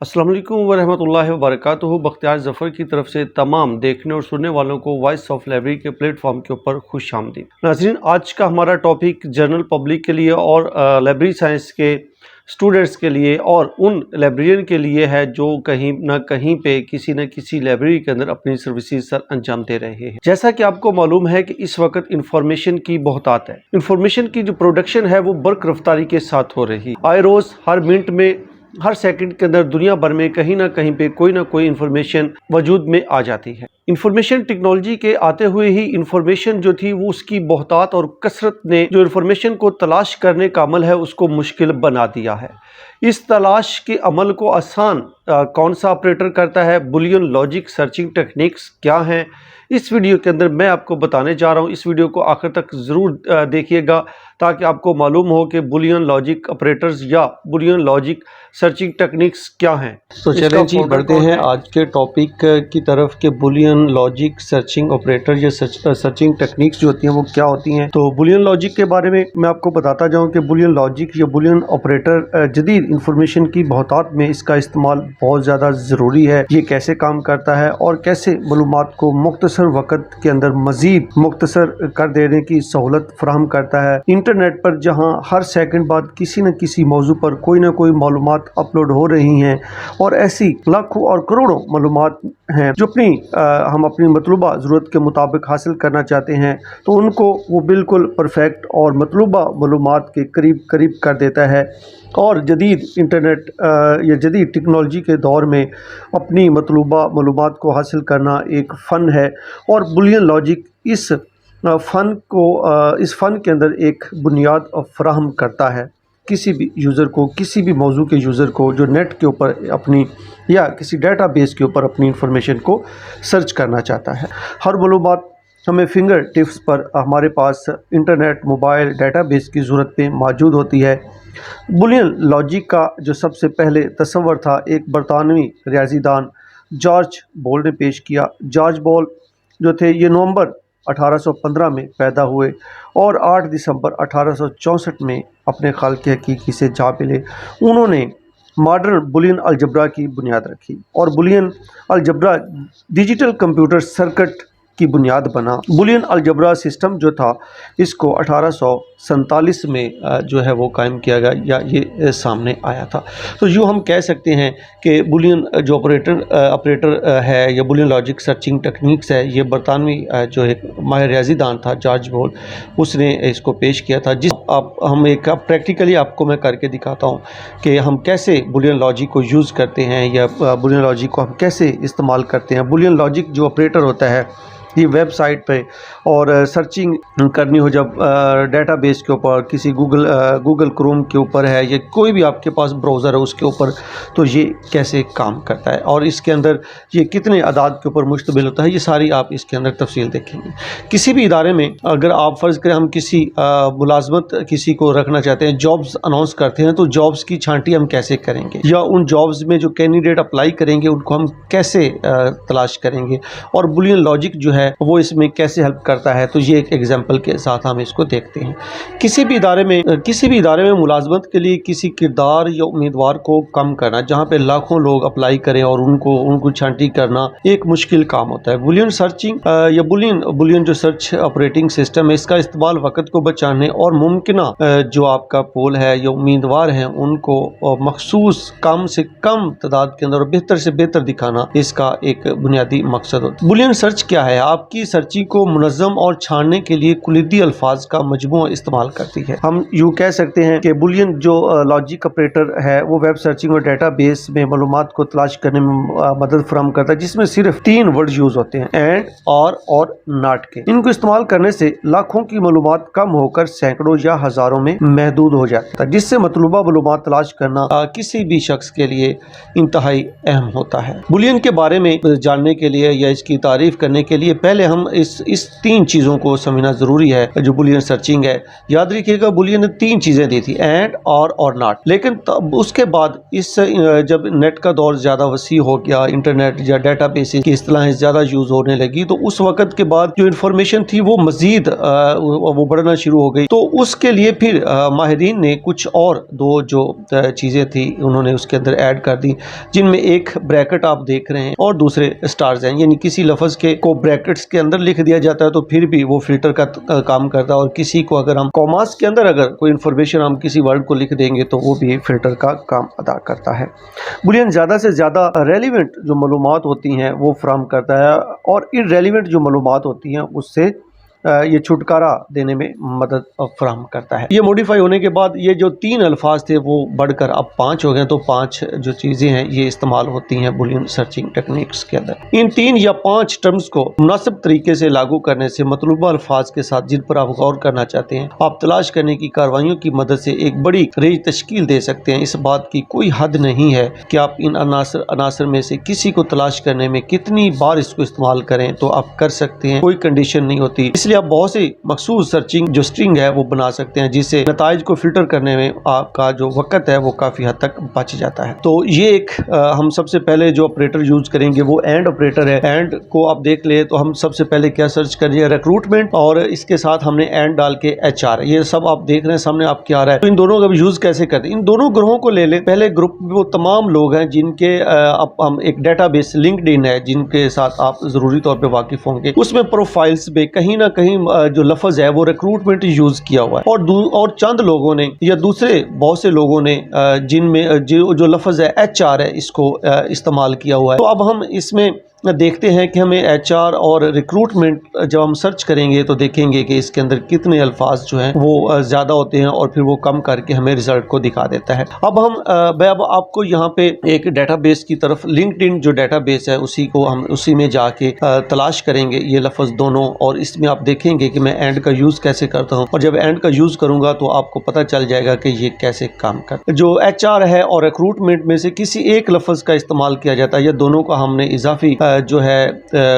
वालेकुम वरहमतुल्लाहि वबरकातुहू। बख्तियार ज़फ़र की तरफ़ से तमाम देखने और सुनने वालों को वॉइस ऑफ़ लाइब्रेरी के प्लेटफॉर्म के ऊपर खुश आमदी नाजरीन, आज का हमारा टॉपिक जनरल पब्लिक के लिए और लाइब्रेरी साइंस के स्टूडेंट्स के लिए और उन लाइब्रेरियन के लिए है जो कहीं ना कहीं पे किसी न किसी लाइब्रेरी के अंदर अपनी सर्विसेज़ सर अंजाम दे रहे हैं। जैसा कि आपको मालूम है कि इस वक्त इंफॉर्मेशन की बहुत आत है। इंफॉर्मेशन की जो प्रोडक्शन है वो बर्क रफ्तारी के साथ हो रही आए रोज़ हर मिनट में हर सेकंड के अंदर दुनिया भर में कहीं ना कहीं पे कोई ना कोई इन्फॉर्मेशन वजूद में आ जाती है। इन्फॉर्मेशन टेक्नोलॉजी के आते हुए ही इन्फॉर्मेशन जो थी वो उसकी बहुतात और कसरत ने जो इन्फॉर्मेशन को तलाश करने का अमल है, उसको मुश्किल बना दिया है। इस तलाश के अमल को आसान आ, कौन सा ऑपरेटर करता है बुलियन लॉजिक सर्चिंग टेक्निक्स क्या हैं? इस वीडियो के अंदर मैं आपको बताने जा रहा हूँ। इस वीडियो को आखिर तक ज़रूर देखिएगा ताकि आपको मालूम हो कि बुलियन लॉजिक ऑपरेटर्स या बुलियन लॉजिक सर्चिंग टेक्निक्स क्या हैं। तो चलें जी बढ़ते हैं आज के टॉपिक की तरफ़ के बुलियन लॉजिक सर्चिंग ऑपरेटर या सर्च, सर्चिंग टेक्निक्स जो होती हैं वो क्या होती हैं। तो बुलियन लॉजिक के बारे में मैं आपको बताता जाऊँ कि बुलियन लॉजिक या बुलियन ऑपरेटर जदीद इंफॉर्मेशन की बहुतात में इसका इस्तेमाल बहुत ज़्यादा ज़रूरी है। ये कैसे काम करता है और कैसे मलूम को मुख्तसर वक़्त के अंदर मज़ीद मुख्तसर कर देने की सहूलत फ्राहम करता है। इंटरनेट पर जहाँ हर सेकेंड बाद किसी न किसी मौजू पर कोई ना कोई मालूम अपलोड हो रही हैं और ऐसी लाखों और करोड़ों मालूम हैं जो अपनी आ, हम अपनी मतलूबा ज़रूरत के मुताबिक हासिल करना चाहते हैं तो उनको वो बिल्कुल परफेक्ट और मतलूबा मालूम के करीब करीब कर देता है। और जदीद इंटरनेट या जदीद टेक्नोलॉजी के दौर में अपनी मतलूबा मालूम को हासिल करना एक फ़न है और बुलियन लॉजिक इस फ़न को इस फ़न के अंदर एक बुनियाद फ्राहम करता है। किसी भी यूज़र को, किसी भी मौजू के यूज़र को जो नेट के ऊपर अपनी, या किसी डाटा बेस के ऊपर अपनी इंफॉर्मेशन को सर्च करना चाहता है। हर मालूम हमें फिंगर टिप्स पर हमारे पास इंटरनेट, मोबाइल डाटा बेस की ज़रूरत पे मौजूद होती है। बुलियन लॉजिक का जो सबसे पहले तस्वर था, एक बरतानवी रियाजीदान जॉर्ज बॉल ने पेश किया। जॉर्ज बॉल जो थे, ये नवंबर 1815 में पैदा हुए और 8 दिसंबर अठारह में अपने खाल के हकीकी से जा मिले। उन्होंने मॉडर्न बुलियन अलजबरा की बुनियाद रखी और Boolean algebra digital computer circuit की बुनियाद बना। बुलियन अलजबरा सिस्टम जो था, इसको अठारह में जो है वो कायम किया गया या ये सामने आया था। तो यूँ हम कह सकते हैं कि बुलियन जो ऑपरेटर ऑपरेटर है, या बुलियन लॉजिक सर्चिंग टेक्निक्स है, ये बरतानवी जो एक माहिर रियाजीदान था, जॉर्ज बोल, उसने इसको पेश किया था। जिस, आप, हम एक प्रैक्टिकली आपको मैं करके दिखाता हूँ कि हम कैसे बुलियन लॉजिक को यूज़ करते हैं या बुलियन लॉजिक को हम कैसे इस्तेमाल करते हैं। बुलियन लॉजिक जो ऑपरेटर होता है ये वेबसाइट पे और सर्चिंग करनी हो जब डेटाबेस के ऊपर, किसी गूगल गूगल क्रोम के ऊपर है या कोई भी आपके पास ब्राउज़र है उसके ऊपर तो ये कैसे काम करता है और इसके अंदर ये कितने अदाद के ऊपर मुश्तबिल होता है, ये सारी आप इसके अंदर तफसील देखेंगे। किसी भी इदारे में अगर आप फ़र्ज़ करें हम किसी मुलाजमत किसी को रखना चाहते हैं, जॉब्स अनाउंस करते हैं तो जॉब्स की छांटी हम कैसे करेंगे? या उन जॉब्स में जो कैंडिडेट अप्लाई करेंगे, उनको हम कैसे तलाश करेंगे? और बुलियन लॉजिक जो है वो इसमें कैसे हेल्प करता है? तो ये एक एग्ज़ाम्पल के साथ हम इसको देखते हैं। किसी भी इदारे में, किसी भी इदारे में मुलाजमत के लिए किसी किरदार या उम्मीदवार को कम करना, जहाँ पे लाखों लोग अप्लाई करें और उनको उनको छांटी करना एक मुश्किल काम होता है। बुलियन सर्चिंग या बुलियन बुलियन जो सर्च ऑपरेटिंग सिस्टम है, इसका इस्तेमाल वक्त को बचाने और मुमकिन जो आपका पोल है या उम्मीदवार हैं, उनको मखसूस कम से कम तादाद के अंदर बेहतर से बेहतर दिखाना इसका एक बुनियादी मकसद होता है। बुलियन सर्च क्या है? आपकी सर्चिंग को मुनज़म और छानने के लिए कुलिदी अल्फाज का मजमू इस्तेमाल करती है। हम यूँ कह सकते हैं कि बुलियन जो लॉजिक ऑपरेटर है, वो वेब सर्चिंग और डाटा बेस में मालूम को तलाश करने में मदद फ्राहम करता है, जिसमें सिर्फ़ तीन वर्ड यूज़ होते हैं, एंड, और और, नाट के। इनको इस्तेमाल करने से लाखों की मालूम कम होकर सैकड़ों या हज़ारों में महदूद हो जाता है, जिससे मतलूबा मालूम तलाश करना किसी भी शख्स के लिए इंतहाई अहम होता है। बुलियन के बारे में जानने के लिए या इसकी तारीफ़ करने के लिए पहले हम इस इस तीन चीज़ों को समझना ज़रूरी है जो बुलियन सर्चिंग है। याद रखिएगा, बुलियन ने तीन चीज़ें दी थी, एंड, और और नॉट। लेकिन तब उसके बाद इस जब नेट का दौर ज़्यादा वसी हो गया, इंटरनेट या डाटा बेसिस की इस्तेलाहें ज़्यादा यूज़ होने लगी तो उस वक़्त के बाद जो इन्फॉर्मेशन थी वो मज़ीद वो बढ़ना शुरू हो गई। तो उसके लिए फिर माहरीन ने कुछ और दो जो चीज़ें थी उन्होंने उसके अंदर ऐड कर दी, जिनमें एक ब्रैकेट आप देख रहे हैं और दूसरे स्टार्स हैं। यानी किसी लफ्ज़ के को ब्रैकेट्स के अंदर लिख दिया जाता है तो फिर भी वो फ़िल्टर का काम करता है। और किसी को अगर हम कॉमास के अंदर अगर कोई इन्फॉर्मेशन हम किसी वर्ड को लिख देंगे तो वो भी फ़िल्टर का काम अदा करता है। बुलियन ज़्यादा से ज़्यादा रेलिवेंट जो मालूम होती हैं, वो फ्राहम करता है। और इरेलीवेंट जो मालूम होती हैं, उससे ये छुटकारा देने में मदद फ्राहम करता है। ये मॉडिफाई होने के बाद ये जो तीन अल्फाज थे, वो बढ़कर अब पाँच हो गए तो पाँच जो चीज़ें हैं, ये इस्तेमाल होती हैं बुलियन सर्चिंग टेक्निक्स के अंदर। इन तीन या पाँच टर्म्स को मुनासिब तरीके से लागू करने से मतलूबा अल्फाज के साथ जिन पर आप गौर करना चाहते हैं, आप तलाश करने की कार्रवाइयों की मदद से एक बड़ी रेज तश्कील दे सकते हैं। इस बात की कोई हद नहीं है कि आप इन अनासर अनासर में से किसी को तलाश करने में कितनी बार इसको इस्तेमाल करें तो आप कर सकते हैं, कोई कंडीशन नहीं होती। इसलिए आप बहुत सी मखसूस सर्चिंग जो स्ट्रिंग है वो बना सकते हैं जिससे नतज को फ़िल्टर करने में आपका जो वक़्त है वो काफ़ी हद तक बच जाता है। तो ये एक अ, हम सबसे पहले जो ऑपरेटर यूज़ करेंगे वो एंड ऑपरेटर है। एंड को आप देख ले तो हम सबसे पहले क्या सर्च करेंगे रिक्रूटमेंट और इसके साथ हमने एंड डाल के एचआर। ये सब आप देख रहे हैं सामने आपके आ रहा है। तो इन दोनों का यूज़ कैसे करते हैं इन दोनों ग्रोहों को ले लें। पहले ग्रुप में वो तमाम लोग हैं जिनके अब हम एक डेटाबेस लिंक्ड इन है जिनके साथ आप ज़रूरी तौर पर वाकिफ होंगे। उसमें प्रोफाइल्स पे कहीं ना कहीं जो लफज है, वो रिक्रूटमेंट यूज़ किया हुआ है। और और चंद लोगों ने, या दूसरे बहुत से लोगों ने जिनमें जो लफज है एचआर है, इसको इस्तेमाल किया हुआ है। तो अब हम इसमें देखते हैं कि हमें एचआर और रिक्रूटमेंट, जब हम सर्च करेंगे तो देखेंगे कि इसके अंदर कितने अल्फाज जो हैं, वो ज़्यादा होते हैं और फिर वो कम करके हमें रिज़ल्ट को दिखा देता है। अब हम मैं अब आपको यहाँ पे एक डेटाबेस की तरफ़, लिंक्डइन जो डेटाबेस है, उसी को हम, उसी में जाके तलाश करेंगे। ये लफ्ज़ दोनों, और इसमें आप देखेंगे कि मैं एंड का यूज़ कैसे करता हूँ, और जब एंड का यूज़ करूँगा तो आपको पता चल जाएगा कि ये कैसे काम कर, जो एच है और रिक्रूटमेंट में से किसी एक लफ्ज़ का इस्तेमाल किया जाता है, या दोनों का हमने इजाफी जो है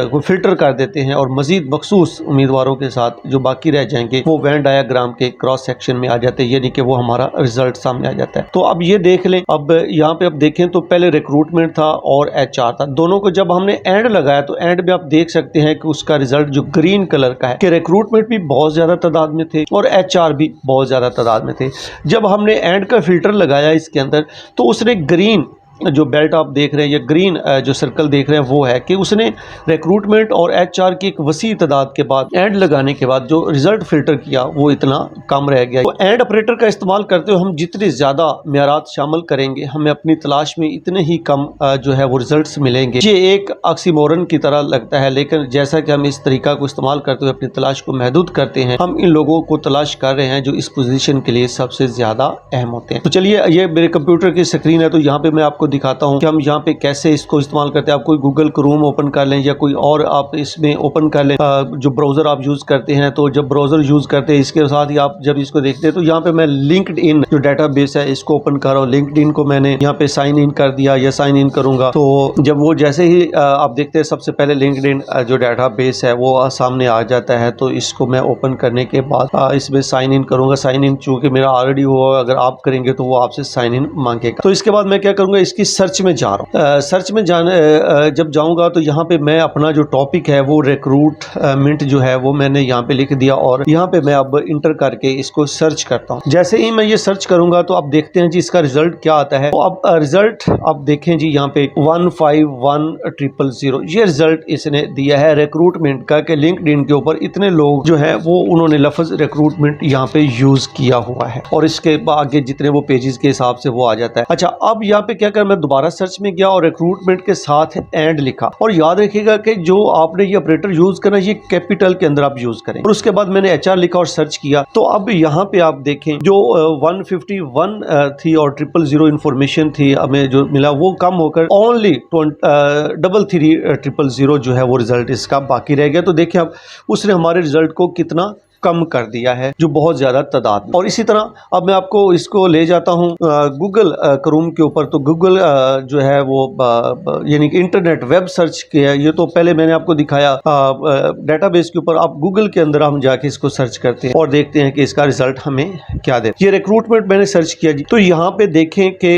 वो फ़िल्टर कर देते हैं और मजीद मखसूस उम्मीदवारों के साथ जो बाकी रह जाएँगे, वो वैन डायाग्राम के क्रॉस सेक्शन में आ जाते हैं। यानी कि वो हमारा रिज़ल्ट सामने आ जाता है। तो अब ये देख लें, अब यहाँ पे अब देखें तो पहले रिक्रूटमेंट था और एचआर था। दोनों को जब हमने एंड लगाया तो एंड में आप देख सकते हैं कि उसका रिज़ल्ट जो ग्रीन कलर का है, कि रिक्रूटमेंट भी बहुत ज़्यादा तादाद में थे और एच भी बहुत ज़्यादा तादाद में थे। जब हमने एंड का फ़िल्टर लगाया इसके अंदर तो उसने ग्रीन जो बेल्ट आप देख रहे हैं, या ग्रीन जो सर्कल देख रहे हैं, वो है कि उसने रिक्रूटमेंट और एचआर की एक वसी तादाद के बाद एंड लगाने के बाद जो रिज़ल्ट फ़िल्टर किया, वो इतना कम रह गया। तो एंड ऑपरेटर का इस्तेमाल करते हुए हम जितने ज़्यादा म्यारात शामिल करेंगे, हमें अपनी तलाश में इतने ही कम जो है वो रिज़ल्ट मिलेंगे। ये एक ऑक्सीमोरन की तरह लगता है, लेकिन जैसा कि हम इस तरीका को इस्तेमाल करते हुए अपनी तलाश को महदूद करते हैं, हम इन लोगों को तलाश कर रहे हैं जो इस पोजीशन के लिए सबसे ज़्यादा अहम होते हैं। तो चलिए, ये मेरे कंप्यूटर की स्क्रीन है तो यहाँ पे मैं आपको दिखाता हूँ कि हम यहाँ पे कैसे इसको इस्तेमाल करते हैं। आप कोई गूगल क्रोम ओपन कर लें या कोई और आप इसमें ओपन कर लें जो ब्राउज़र आप यूज़ करते हैं तो जब ब्राउज़र यूज़ करते हैं, इसके साथ ही आप जब इसको देखते हैं तो यहाँ पे मैं लिंक्ड इन जो डाटाबेस है, इसको ओपन कर रहा हूँ। लिंक्ड इन को मैंने यहाँ पे साइन इन कर दिया या साइन इन करूँगा। तो जब वो जैसे ही आप देखते हैं, सबसे पहले लिंक्ड इन जो डाटाबेस है, वो सामने आ जाता है तो इसको मैं ओपन करने के बाद इसमें साइन इन करूँगा। साइन इन चूँकि मेरा ऑलरेडी हुआ अगर आप करेंगे तो वो आपसे साइन इन मांगेगा। तो इसके बाद मैं क्या करूँगा, इसकी सर्च में जा रहा हूँ। सर्च में जाने जब जाऊँगा तो यहाँ पे मैं अपना जो टॉपिक है वो रिक्रूट मिंट जो है वो मैंने यहाँ पे लिख दिया और यहाँ पे मैं अब इंटर करके इसको सर्च करता हूँ। जैसे ही मैं ये सर्च करूँगा तो आप देखते हैं जी इसका रिज़ल्ट क्या आता है। तो अब रिज़ल्ट आप देखें जी यहाँ पे one five one triple zero ये रिज़ल्ट इसने दिया है रिक्रूटमेंट का कि लिंक्ड के ऊपर इतने लोग जो है वो उन्होंने लफज रिक्रूटमेंट यहाँ पे यूज़ किया हुआ है और इसके आगे जितने वो पेजेस के हिसाब से वो आ जाता है। अच्छा अब यहाँ पे क्या कर मैं दोबारा सर्च में गया और रिक्रूटमेंट के साथ एंड लिखा। और याद रखिएगा कि जो आपने ये ऑपरेटर यूज़ करना ये कैपिटल के अंदर आप यूज़ करें। और उसके बाद मैंने एच लिखा और सर्च किया। तो अब यहाँ पे आप देखें, जो वन थी और ट्रिपल ज़ीरो इन्फॉर्मेशन थी, हमें जो मिला, वो कम होकर only double three triple zero जो है वो रिज़ल्ट इसका बाकी रह गया। तो देखिए अब उसने हमारे रिज़ल्ट को कितना कम कर दिया है, जो बहुत ज़्यादा तादाद और इसी तरह, अब मैं आपको इसको ले जाता हूँ गूगल क्रोम के ऊपर। तो गूगल जो है वो यानी कि इंटरनेट वेब सर्च किया ये तो पहले मैंने आपको दिखाया डेटाबेस के ऊपर। आप गूगल के अंदर हम जाके इसको सर्च करते हैं और देखते हैं कि इसका रिज़ल्ट हमें क्या दे। ये रिक्रूटमेंट मैंने सर्च किया जी। तो यहाँ पे देखें कि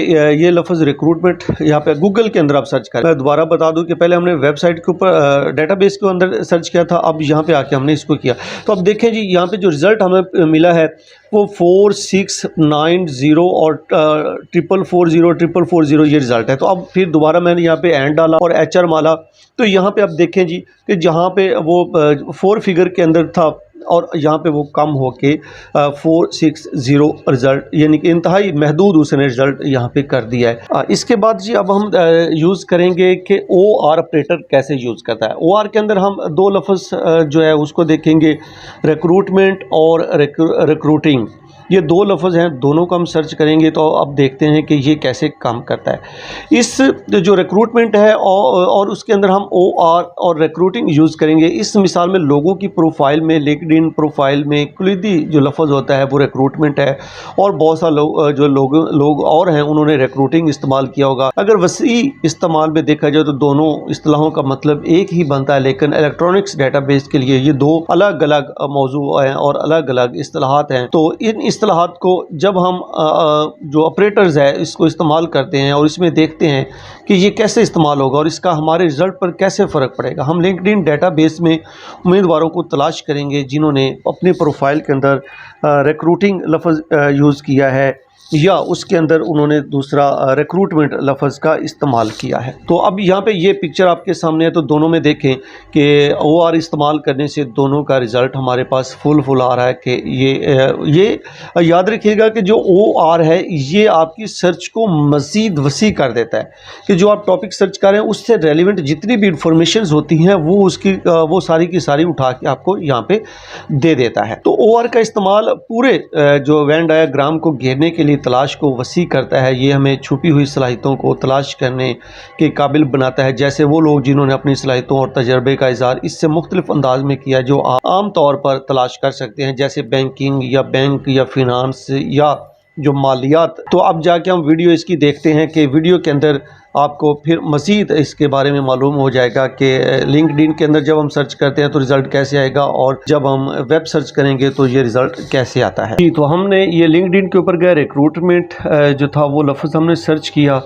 ये लफ्ज़ रिक्रूटमेंट यहाँ पे गूगल के अंदर आप सर्च करें। मैं दोबारा बता दूँ कि पहले हमने वेबसाइट के ऊपर डेटाबेस के अंदर सर्च किया था, अब यहाँ पे आके हमने इसको किया। तो अब देखें जी यहाँ पे जो रिज़ल्ट हमें मिला है, वो फोर सिक्स नाइन ज़ीरो और triple four zero triple four zero ये रिज़ल्ट है। तो अब फिर दोबारा मैंने यहाँ पे एंड डाला और एच आर माला। तो यहाँ पे आप देखें जी कि जहाँ पे वो फोर फिगर के अंदर था और यहाँ पे वो कम होके फोर सिक्स ज़ीरो रिज़ल्ट यानी कि इंतहाई महदूद उसने रिज़ल्ट यहाँ पे कर दिया है। इसके बाद जी अब हम यूज़ करेंगे कि ओ आर ऑपरेटर कैसे यूज़ करता है। ओ आर के अंदर हम दो लफ्ज़ जो है उसको देखेंगे रिक्रूटमेंट और रिक्रूटिंग ये दो लफ्ज़ हैं दोनों को हम सर्च करेंगे तो अब देखते हैं कि ये कैसे काम करता है। इस जो रिक्रूटमेंट है और, उसके अंदर हम ओ आर और रिक्रूटिंग यूज़ करेंगे। इस मिसाल में लोगों की प्रोफ़ाइल में लिंक्डइन प्रोफ़ाइल में कुलीदी जो लफ्ज़ होता है, वो रिक्रूटमेंट है और बहुत सा लोग जो लोग लोग और हैं, उन्होंने रिक्रूटिंग इस्तेमाल किया होगा। अगर वसी इस्तेमाल में देखा जाए तो दोनों असलाहों का मतलब एक ही बनता है, लेकिन इलेक्ट्रॉनिक्स डेटाबेस के लिए ये दो अलग अलग मौजू हैं और अलग अलग असलाहत हैं। तो इन असलाहत को जब हम जो ऑपरेटर्स है, इसको इस्तेमाल करते हैं और इसमें देखते हैं कि ये कैसे इस्तेमाल होगा और इसका हमारे रिज़ल्ट पर कैसे फ़र्क पड़ेगा, हम लिंकड इन डेटाबेस में उम्मीदवारों को तलाश करेंगे जिन्होंने अपनी प्रोफ़ाइल के अंदर रिक्रूटिंग लफज यूज़ किया है। या उसके अंदर उन्होंने दूसरा रिक्रूटमेंट लफज का इस्तेमाल किया है। तो अब यहाँ पे ये पिक्चर आपके सामने है तो दोनों में देखें कि ओ आर इस्तेमाल करने से दोनों का रिज़ल्ट हमारे पास फुल फुल आ रहा है कि ये ये याद रखिएगा कि जो ओ आर है, ये आपकी सर्च को मज़ीद वसी कर देता है कि जो आप टॉपिक सर्च कर रहे हैं, उससे रेलिवेंट जितनी भी इंफॉर्मेशन होती हैं, वो उसकी वो सारी की सारी उठा के आपको यहाँ पे दे देता है। तो ओ आर का इस्तेमाल पूरे जो वैन डायाग्राम को घेरने के लिए तलाश को वसी करता है, ये हमें छुपी हुई सलाहितों को तलाश करने के काबिल बनाता है, जैसे वो लोग जिन्होंने अपनी सलाहितों और तजर्बे का इजहार इससे मुख्तलिफ़ अंदाज में किया, जो आम तौर पर तलाश कर सकते हैं, जैसे बैंकिंग या बैंक या फिनांस या जो मालियात। तो अब जाके हम वीडियो इसकी देखते हैं कि वीडियो के अंदर आपको फिर मज़ीद इसके बारे में मालूम हो जाएगा कि लिंकड के अंदर जब हम सर्च करते हैं तो रिज़ल्ट कैसे आएगा और जब हम वेब सर्च करेंगे तो ये रिज़ल्ट कैसे आता है। जी तो हमने ये लिंकड के ऊपर गए रिक्रूटमेंट जो था वो लफ्ज़ हमने सर्च किया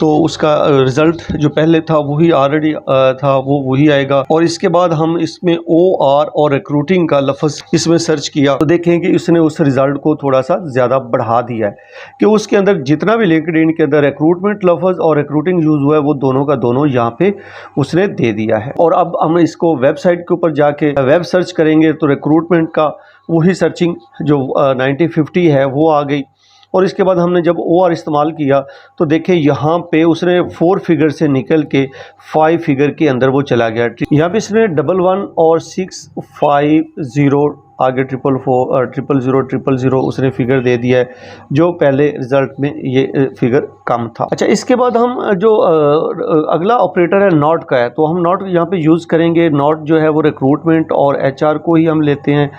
तो उसका रिज़ल्ट जो पहले था वही ऑलरेडी था, वो वही आएगा और इसके बाद हम इसमें ओ आर और रिक्रूटिंग का लफ्ज़ इसमें सर्च किया तो देखें कि इसने उस रिज़ल्ट को थोड़ा सा ज़्यादा बढ़ा दिया है कि उसके अंदर जितना भी लिंकड के अंदर रिक्रूटमेंट लफ्ज़ और रिक्रूटिंग यूज़ हुआ है, वो दोनों का दोनों यहाँ पे उसने दे दिया है। और अब हम इसको वेबसाइट के ऊपर जाके वेब सर्च करेंगे तो रिक्रूटमेंट का वही सर्चिंग जो नाइन्टी फिफ्टी है, वो आ गई। और इसके बाद हमने जब ओ आर इस्तेमाल किया तो देखें यहाँ पे उसने फोर फिगर से निकल के फाइव फिगर के अंदर वो चला गया। यहाँ पे इसने डबल वन और सिक्स फाइव ज़ीरो आगे triple four triple zero triple zero उसने फिगर दे दिया है, जो पहले रिज़ल्ट में ये फिगर कम था। अच्छा इसके बाद हम जो अगला ऑपरेटर है नॉट का है तो हम नॉट यहाँ पे यूज़ करेंगे। नॉट जो है वो रिक्रूटमेंट और एचआर को ही हम लेते हैं।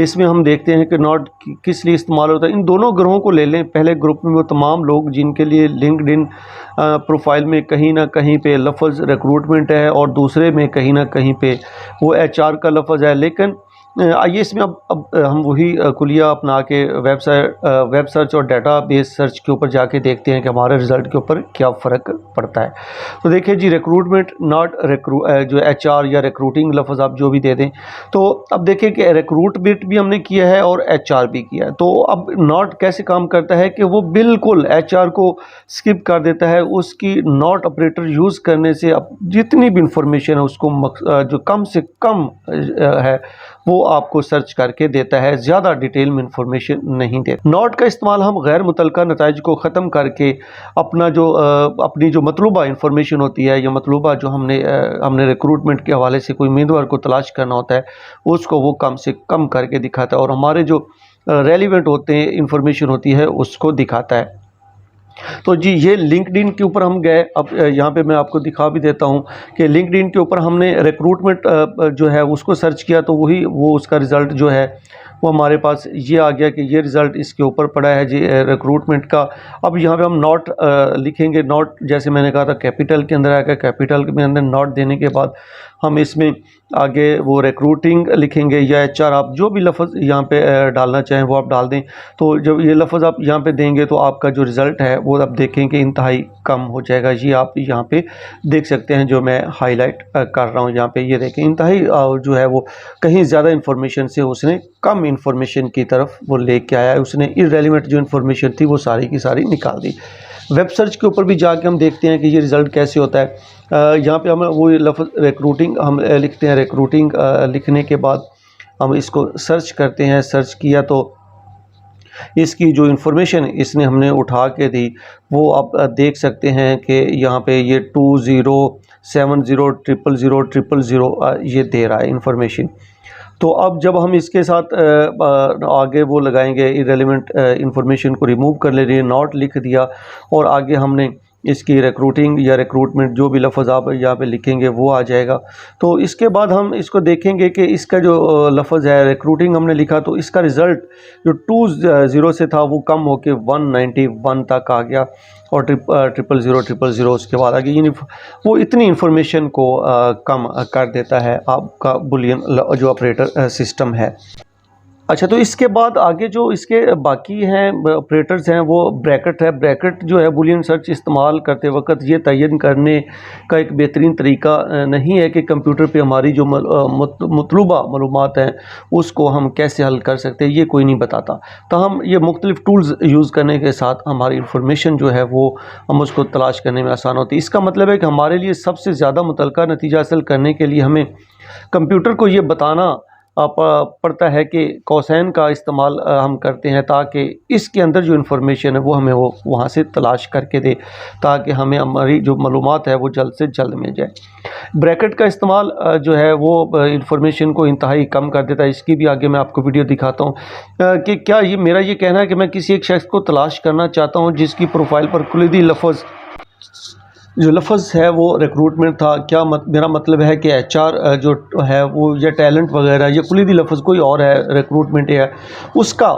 इसमें हम देखते हैं कि नॉट किस लिए इस्तेमाल होता है। इन दोनों ग्रहों को ले लें। पहले ग्रुप में वो तमाम लोग जिनके लिए लिंकड प्रोफ़ाइल में कहीं ना कहीं पे लफज रिक्रूटमेंट है और दूसरे में कहीं ना कहीं पे वो एचआर का लफज है। लेकिन आइए इसमें अब अब हम वही कुलिया अपना के वेबसाइट वेब सर्च और डाटा बेस सर्च के ऊपर जाके देखते हैं कि हमारे रिज़ल्ट के ऊपर क्या फ़र्क पड़ता है। तो देखिए जी रिक्रूटमेंट नॉट रिक्रू जो एच आर या रिक्रूटिंग लफ्ज़ आप जो भी दे दें। तो अब देखिए कि रिक्रूटमेंट भी हमने किया है और एच आर भी किया है। तो अब नॉट कैसे काम करता है कि वो बिल्कुल एच आर को स्किप कर देता है, उसकी नॉट ऑपरेटर यूज़ करने से अब जितनी भी इंफॉर्मेशन है उसको जो कम से कम है, वो आपको सर्च करके देता है, ज़्यादा डिटेल में इंफॉर्मेशन नहीं देता। नॉट का इस्तेमाल हम गैर मुतलका नतज को ख़त्म करके अपना जो अपनी जो मतलूबा इंफॉर्मेशन होती है या मतलूबा जो हमने हमने रिक्रूटमेंट के हवाले से कोई उम्मीदवार को तलाश करना होता है, उसको वो कम से कम करके दिखाता है और हमारे जो रेलिवेंट होते हैं इंफॉर्मेशन होती है, उसको दिखाता है। तो जी, ये लिंकड के ऊपर हम गए। अब यहाँ पे मैं आपको दिखा भी देता हूँ कि लिंकड के ऊपर हमने रिक्रूटमेंट जो है उसको सर्च किया तो वही वो उसका रिज़ल्ट जो है वो हमारे पास ये आ गया कि ये रिज़ल्ट इसके ऊपर पड़ा है जी रिक्रूटमेंट का। अब यहाँ पे हम नॉट लिखेंगे। नॉट जैसे मैंने कहा था कैपिटल के अंदर आएगा कैपिटल के अंदर नॉट देने के बाद हम इसमें आगे वो रिक्रूटिंग लिखेंगे या एचआर आप जो भी लफ्ज़ यहाँ पे डालना चाहें वो आप डाल दें। तो जब ये लफ्ज़ आप यहाँ पे देंगे तो आपका जो रिज़ल्ट है वो आप देखेंगे, इंतहाई कम हो जाएगा। ये आप यहाँ पे देख सकते हैं जो मैं हाईलाइट कर रहा हूँ यहाँ पे। ये देखें, इंतहाई जो है वो कहीं ज़्यादा इन्फॉर्मेशन से उसने कम इन्फॉर्मेशन की तरफ़ वो लेके आया उसने इरेलीवेंट जो इन्फॉर्मेशन थी वो सारी की सारी निकाल दी। वेब सर्च के ऊपर भी जाके हम देखते हैं कि ये रिज़ल्ट कैसे होता है। यहाँ पे हम वो लफ्ज़ रिक्रूटिंग हम लिखते हैं रिक्रूटिंग लिखने के बाद हम इसको सर्च करते हैं। सर्च किया तो इसकी जो इन्फॉर्मेशन इसने हमने उठा के दी, वो आप देख सकते हैं कि यहाँ पे ये two zero seven zero triple zero triple zero ये दे रहा है इन्फॉर्मेशन तो अब जब हम इसके साथ आगे वो लगाएँगे इरेलीवेंट इंफॉर्मेशन को रिमूव कर ले रही है नॉट लिख दिया, और आगे हमने इसकी रिक्रूटिंग या रिक्रूटमेंट जो भी लफ्ज़ आप यहाँ पे लिखेंगे वो आ जाएगा। तो इसके बाद हम इसको देखेंगे कि इसका जो लफ्ज़ है रिक्रूटिंग हमने लिखा तो इसका रिज़ल्ट जो टू ज़ीरो से था वो कम होके वन नाइन्टी वन तक आ गया और trip triple zero triple zero उसके बाद आगे। यानी वो इतनी इन्फॉर्मेशन को कम कर देता है आपका बुलियन जो ऑपरेटर सिस्टम है। अच्छा तो इसके बाद आगे जो इसके बाकी हैं ऑपरेटर्स हैं, वो ब्रैकेट है। ब्रैकेट जो है बुलियन सर्च इस्तेमाल करते वक्त ये तयन करने का एक बेहतरीन तरीका नहीं है कि कंप्यूटर पे हमारी जो मतलूबा मालूमात हैं, उसको हम कैसे हल कर सकते हैं, ये कोई नहीं बताता। तो हम ये मुख्तलिफ़ टूल्स यूज़ करने के साथ हमारी इंफॉर्मेशन जो है, वो हम उसको तलाश करने में आसान होती है। इसका मतलब है कि हमारे लिए सबसे ज़्यादा मुतलका नतीजा हासिल करने के लिए हमें कंप्यूटर को ये बताना पड़ता है कि कौसैन का इस्तेमाल हम करते हैं ताकि इसके अंदर जो इन्फॉर्मेशन है वो हमें वो वहाँ से तलाश करके दे, ताकि हमें हमारी जो मालूमात है वो जल्द से जल्द मिल जाए। ब्रैकेट का इस्तेमाल जो है वो इन्फॉर्मेशन को इंतहाई कम कर देता है। इसकी भी आगे मैं आपको वीडियो दिखाता हूँ। कि क्या ये, मेरा ये कहना है कि मैं किसी एक शख्स को तलाश करना चाहता हूँ जिसकी प्रोफ़ाइल पर कुलदी लफ्ज़ जो लफ्ज़ है वो रिक्रूटमेंट था। क्या मत, मेरा मतलब है कि एच आर जो है वो या टैलेंट वगैरह या कुलीदी लफ्ज़ कोई और है रिक्रूटमेंट है उसका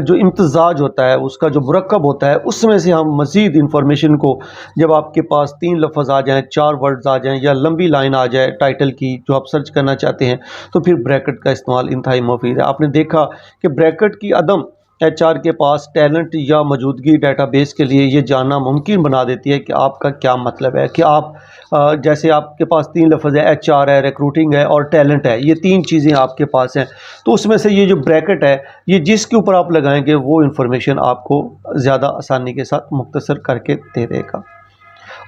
जो इम्तजाज होता है उसका जो मरकब होता है उसमें से हम मज़ीद इंफॉर्मेशन को जब आपके पास तीन लफ्ज़ आ जाएँ चार वर्ड्स आ जाएँ या लंबी लाइन आ जाए टाइटल की जो आप सर्च करना चाहते हैं तो फिर ब्रैकेट का इस्तेमाल इंतहाई मुफीद है। आपने देखा कि ब्रैकेट की अदम एच आर के पास टैलेंट या मौजूदगी डेटाबेस के लिए ये जानना मुमकिन बना देती है कि आपका क्या मतलब है कि आप जैसे आपके पास तीन लफज है एच आर है रिक्रूटिंग है और टैलेंट है, ये तीन चीज़ें आपके पास हैं। तो उसमें से ये जो ब्रैकेट है, ये जिसके ऊपर आप लगाएँगे वो इन्फॉर्मेशन आपको ज़्यादा आसानी के साथ मुख्तर करके दे देगा।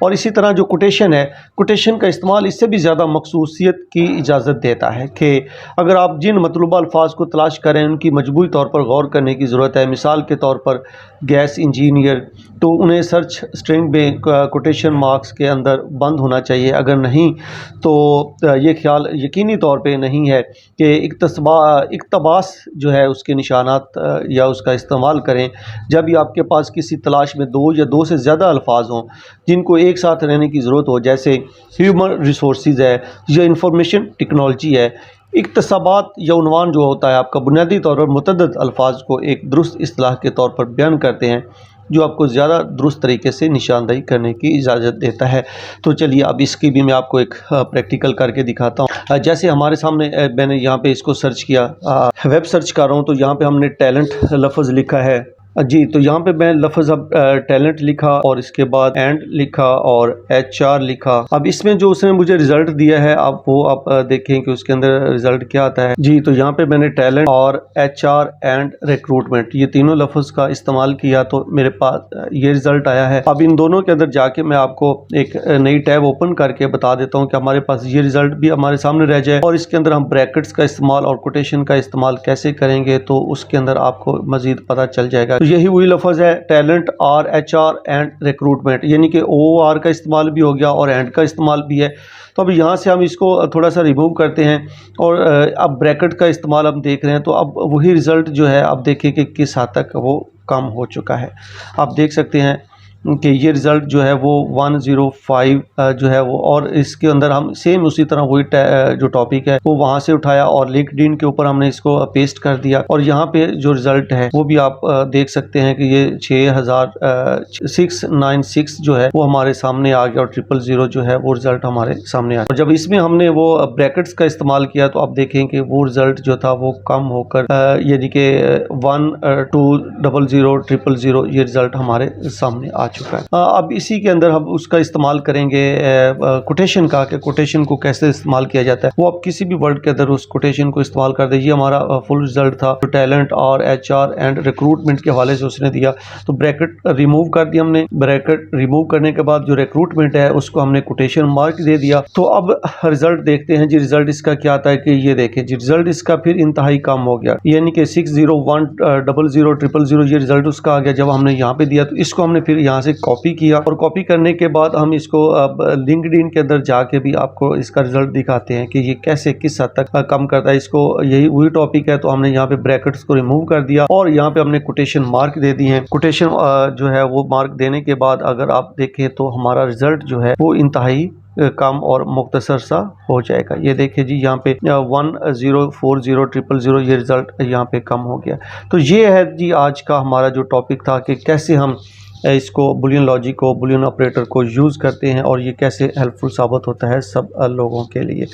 और इसी तरह जो कोटेशन है कोटेशन का इस्तेमाल इससे भी ज़्यादा मखसूसियत की इजाज़त देता है कि अगर आप जिन मतलूबा अल्फाज को तलाश करें, उनकी मजबूरी तौर पर गौर करने की ज़रूरत है। मिसाल के तौर पर गैस इंजीनियर तो उन्हें सर्च स्ट्रिंग में कोटेशन मार्क्स के अंदर बंद होना चाहिए। अगर नहीं तो ये ख्याल यकीनी तौर पे नहीं है कि इकतबास जो है उसके निशानात या उसका इस्तेमाल करें। जब भी आपके पास किसी तलाश में दो या दो से ज़्यादा अल्फाज हों, जिनको एक साथ रहने की ज़रूरत हो, जैसे ह्यूमन रिसोर्स है, या इंफॉर्मेशन टेक्नोलॉजी है, इकतसाबात या उनवान जो होता है, आपका बुनियादी तौर पर मुतद अल्फाज को एक दुरुस्त असलाह के तौर पर बयान करते हैं, जो आपको ज़्यादा दुरुस्त तरीके से निशानदही करने की इजाज़त देता है। तो चलिए, अब इसकी भी मैं आपको एक प्रैक्टिकल करके दिखाता हूँ। जैसे हमारे सामने मैंने यहाँ पे इसको सर्च किया। वेब सर्च कर रहा हूँ तो यहाँ पे हमने टैलेंट लफ्ज़ लिखा है। जी तो यहाँ पे मैं लफ्ज़ अब टैलेंट लिखा और इसके बाद एंड लिखा और एच आर लिखा। अब इसमें जो उसने मुझे रिज़ल्ट दिया है, आप वो आप देखें कि उसके अंदर रिज़ल्ट क्या आता है। जी तो यहाँ पे मैंने टैलेंट और एच आर एंड रिक्रूटमेंट ये तीनों लफज का इस्तेमाल किया तो मेरे पास ये रिज़ल्ट आया है। अब इन दोनों के अंदर जाके मैं आपको एक नई टैब ओपन करके बता देता हूँ कि हमारे पास ये रिज़ल्ट भी हमारे सामने रह जाए और इसके अंदर हम ब्रैकेट्स का इस्तेमाल और कोटेशन का इस्तेमाल कैसे करेंगे तो उसके अंदर आपको मज़ीद पता चल जाएगा। तो यही वही लफज है talent or H R and recruitment यानी कि ओ आर का इस्तेमाल भी हो गया और एंड का इस्तेमाल भी है। तो अब यहाँ से हम इसको थोड़ा सा रिमूव करते हैं और अब ब्रैकेट का इस्तेमाल हम देख रहे हैं। तो अब वही रिज़ल्ट जो है, आप देखें कि किस हद तक वो कम हो चुका है। आप देख सकते हैं कि ये रिज़ल्ट जो है वो 105 जो है वो, और इसके अंदर हम सेम उसी तरह वही जो टॉपिक है, वो वहाँ से उठाया और लिंक्डइन के ऊपर हमने इसको पेस्ट कर दिया। और यहाँ पे जो रिज़ल्ट है, वो भी आप देख सकते हैं कि ये छः हज़ार सिक्स नाइन सिक्स जो है, वो हमारे सामने आ गया और ट्रिपल ज़ीरो जो है वो रिज़ल्ट हमारे सामने आ गया जब इसमें हमने वो ब्रैकेट्स का इस्तेमाल किया तो आप देखें कि वो रिज़ल्ट जो था वो कम होकर यानी कि one two double zero triple zero ये रिज़ल्ट हमारे सामने आ चुका है। अब इसी के अंदर हम उसका इस्तेमाल करेंगे कोटेशन का कि कोटेशन को कैसे इस्तेमाल किया जाता है। वो आप किसी भी वर्ड के अंदर उस कोटेशन को इस्तेमाल कर दे ये हमारा फुल रिज़ल्ट था जो टैलेंट और एचआर एंड रिक्रूटमेंट के हवाले से उसने दिया। तो ब्रैकेट रिमूव कर दिया हमने। ब्रैकेट रिमूव करने के बाद जो रिक्रूटमेंट है, उसको हमने कोटेशन मार्क दे दिया। तो अब रिज़ल्ट देखते हैं जी। रिज़ल्ट इसका क्या आता है कि ये देखें जी। रिज़ल्ट इसका फिर इंतहाई कम हो गया। यानी कि six zero one double zero triple zero ये रिज़ल्ट उसका आ गया जब हमने यहाँ पे दिया। तो इसको हमने फिर यहाँ से कॉपी किया और कॉपी करने के बाद हम इसको लिंकड के अंदर जाके भी आपको इसका रिज़ल्ट दिखाते हैं कि ये कैसे, किस हद तक कम करता है। इसको, यही वही टॉपिक है तो हमने यहाँ पे ब्रैकेट्स को रिमूव कर दिया और यहाँ पे हमने कोटेशन मार्क दे दिए हैं। कोटेशन जो है वो मार्क देने के बाद अगर आप देखें तो हमारा रिज़ल्ट जो है वो इंतहाई कम और मुख्तसर सा हो जाएगा। ये देखिए जी, यहाँ पे one zero four zero triple zero ये रिज़ल्ट यहाँ पे कम हो गया। तो ये है जी आज का हमारा जो टॉपिक था कि कैसे हम इसको बुलियन लॉजिक को, बुलियन ऑपरेटर को यूज़ करते हैं और ये कैसे हेल्पफुल साबित होता है सब लोगों के लिए।